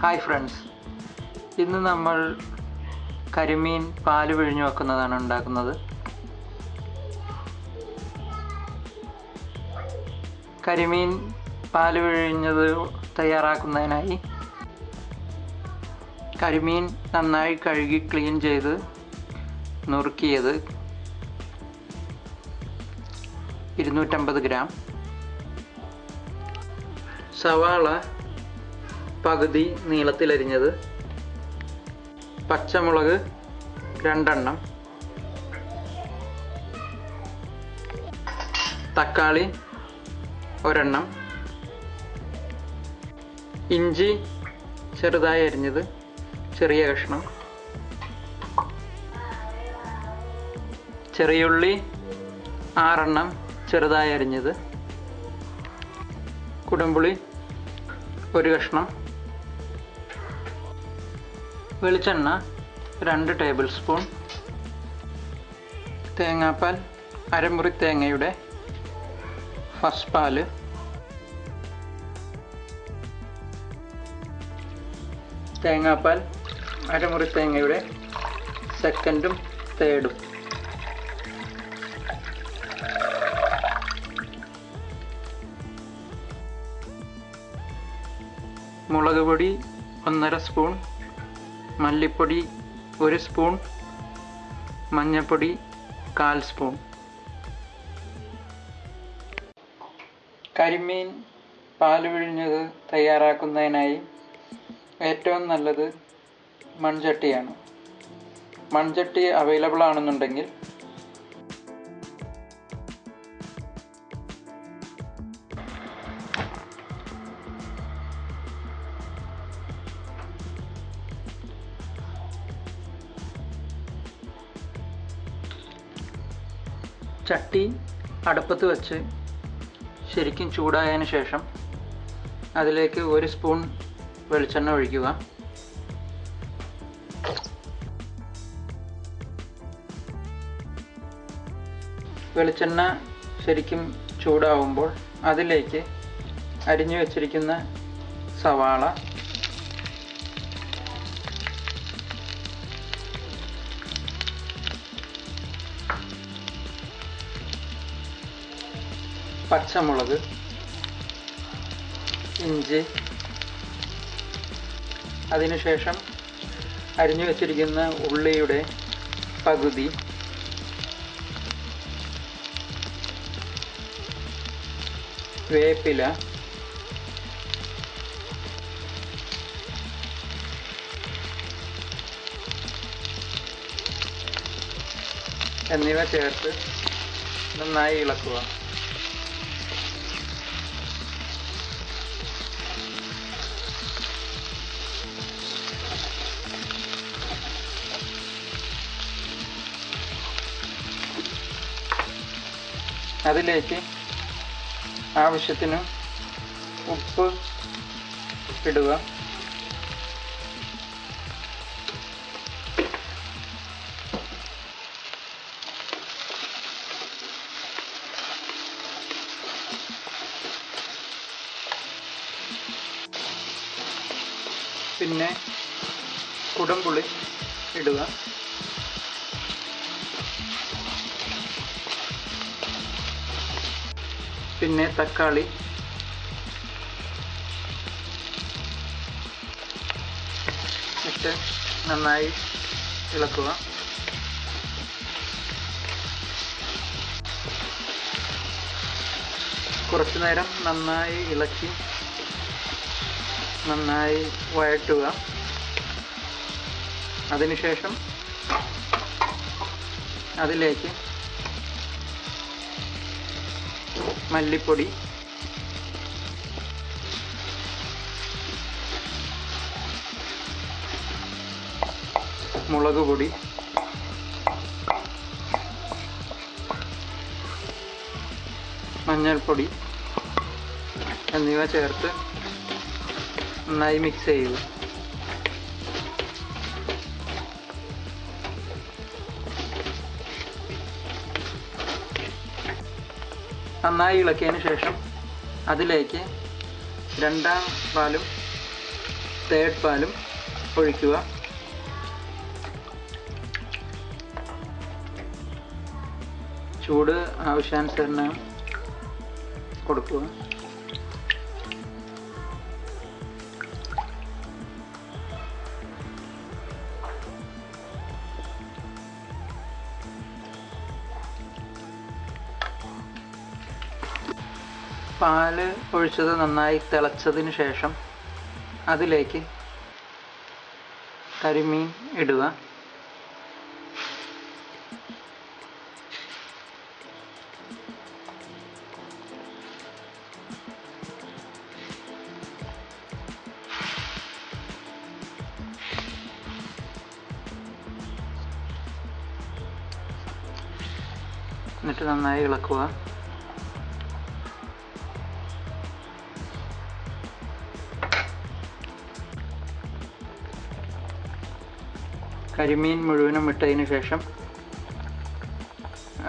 Hi friends. ഇന്ന് നമ്മൾ കരിമീൻ പാൽ പിഴിഞ്ഞു വെക്കുന്നതാണ് ഉണ്ടാക്കുന്നത്. കരിമീൻ പാൽ പിഴിഞ്ഞത് തയ്യാറാക്കുന്നതിനായി കരിമീൻ നന്നായി കഴുകി ക്ലീൻ ചെയ്ത് നുറുക്കിയത് ഇരുന്നൂറ്റമ്പത് ഗ്രാം. സവാള പകുതി നീളത്തിലരിഞ്ഞത് പച്ചമുളക് രണ്ടെണ്ണം തക്കാളി ഒരെണ്ണം ഇഞ്ചി ചെറുതായി അരിഞ്ഞത് ചെറിയ കഷ്ണം ചെറിയുള്ളി ആറെണ്ണം ചെറുതായി അരിഞ്ഞത് കുടംപുളി ഒരു കഷ്ണം വെളിച്ചെണ്ണ രണ്ട് ടേബിൾ സ്പൂൺ തേങ്ങാപ്പാൽ അരമുറി തേങ്ങയുടെ ഫസ്റ്റ് പാൽ തേങ്ങാപ്പാൽ അരമുറി തേങ്ങയുടെ സെക്കൻഡും തേർഡും മുളക് പൊടി ഒന്നര സ്പൂൺ മല്ലിപ്പൊടി ഒരു സ്പൂൺ മഞ്ഞൾപ്പൊടി കാൽ സ്പൂൺ. കരിമീൻ പാൽ പിഴിഞ്ഞത് തയ്യാറാക്കുന്നതിനായി ഏറ്റവും നല്ലത് മൺചട്ടിയാണ്. മൺചട്ടി അവൈലബിൾ ആണെന്നുണ്ടെങ്കിൽ ചട്ടി അടുപ്പത്ത് വെച്ച് ശരിക്കും ചൂടായതിന് ശേഷം അതിലേക്ക് ഒരു സ്പൂൺ വെളിച്ചെണ്ണ ഒഴിക്കുക. വെളിച്ചെണ്ണ ശരിക്കും ചൂടാവുമ്പോൾ അതിലേക്ക് അരിഞ്ഞു വെച്ചിരിക്കുന്ന സവാള പച്ചമുളക് ഇഞ്ചി അതിനുശേഷം അരിഞ്ഞു വെച്ചിരിക്കുന്ന ഉള്ളിയുടെ പകുതി വേപ്പില എന്നിവ ചേർത്ത് നന്നായി ഇളക്കുക. അതിലേക്ക് ആവശ്യത്തിന് ഉപ്പ് ഇടുക. പിന്നെ കുടംപുളി ഇടുക. പിന്നെ തക്കാളി. ഇട്ട് നന്നായി ഇളക്കുക. കുറച്ചു നേരം നന്നായി ഇളക്കി നന്നായി വഴറ്റുക. അതിനുശേഷം അതിലേക്ക് മല്ലിപ്പൊടി. മുളക് പൊടി. മഞ്ഞൾപ്പൊടി എന്നിവ ചേർത്ത് നന്നായി മിക്സ് ചെയ്യുക. നന്നായി ഇളക്കിയതിന് ശേഷം അതിലേക്ക് രണ്ടാം പാലും തേർഡ് പാലും ഒഴിക്കുക. ചൂട് ആവശ്യാനുസരണം കൊടുക്കുക. പാൽ ഒഴിച്ചത് നന്നായി തിളച്ചതിന് ശേഷം അതിലേക്ക് കരിമീൻ ഇടുക. എന്നിട്ട് നന്നായി ഇളക്കുക. കരിമീൻ മുഴുവനും ഇട്ടതിന് ശേഷം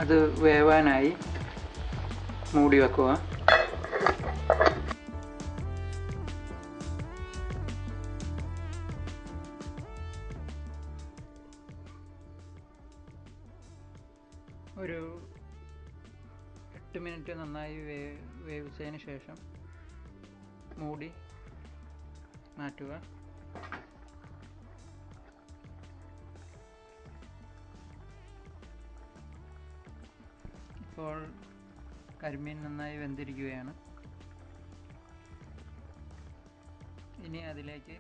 അത് വേവാനായി മൂടി വെക്കുക. ഒരു എട്ട് മിനിറ്റ് നന്നായി വേ വേവിച്ചതിന് ശേഷം മൂടി മാറ്റുക. ഇപ്പോൾ കരിമീൻ നന്നായി വെന്തിരിക്കുകയാണ്. ഇനി അതിലേക്ക്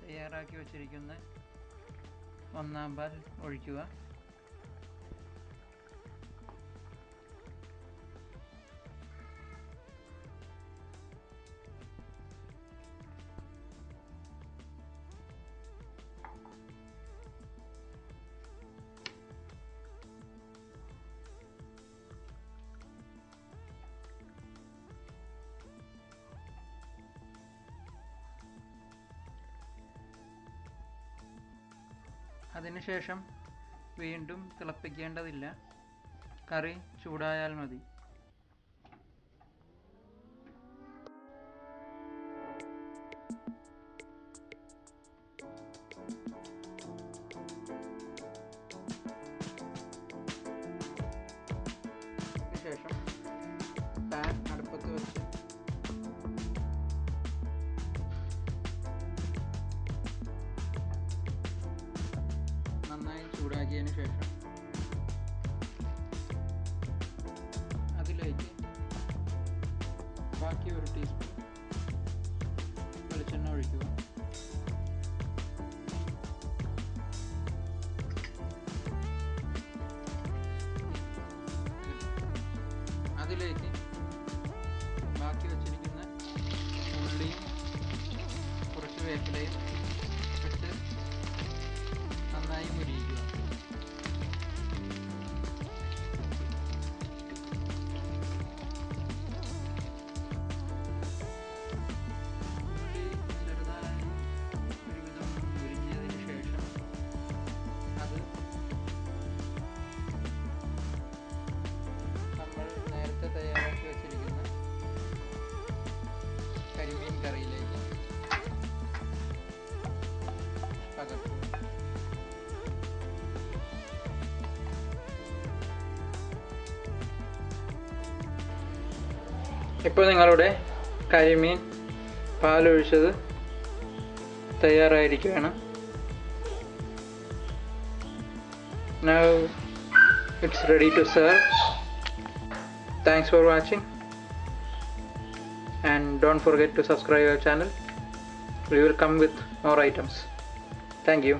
തയ്യാറാക്കി വച്ചിരിക്കുന്ന ഒന്നാം പാൽ ഒഴിക്കുക. അതിനുശേഷം വീണ്ടും തിളപ്പിക്കേണ്ടതില്ല. കറി ചൂടായാൽ മതി. നന്നായി ചൂടാക്കിയതിന് ശേഷം അതിലേക്ക് ബാക്കി ഒരു ടീസ്പൂൺ വെളിച്ചെണ്ണ ഒഴിക്കുക. അതിലേക്ക് ഇപ്പോൾ നിങ്ങളുടെ കരിമീൻ പാലൊഴിച്ചത് തയ്യാറായിരിക്കുകയാണ്. Now it's ready to serve thanks for watching and don't forget to subscribe your channel will come with more items thank you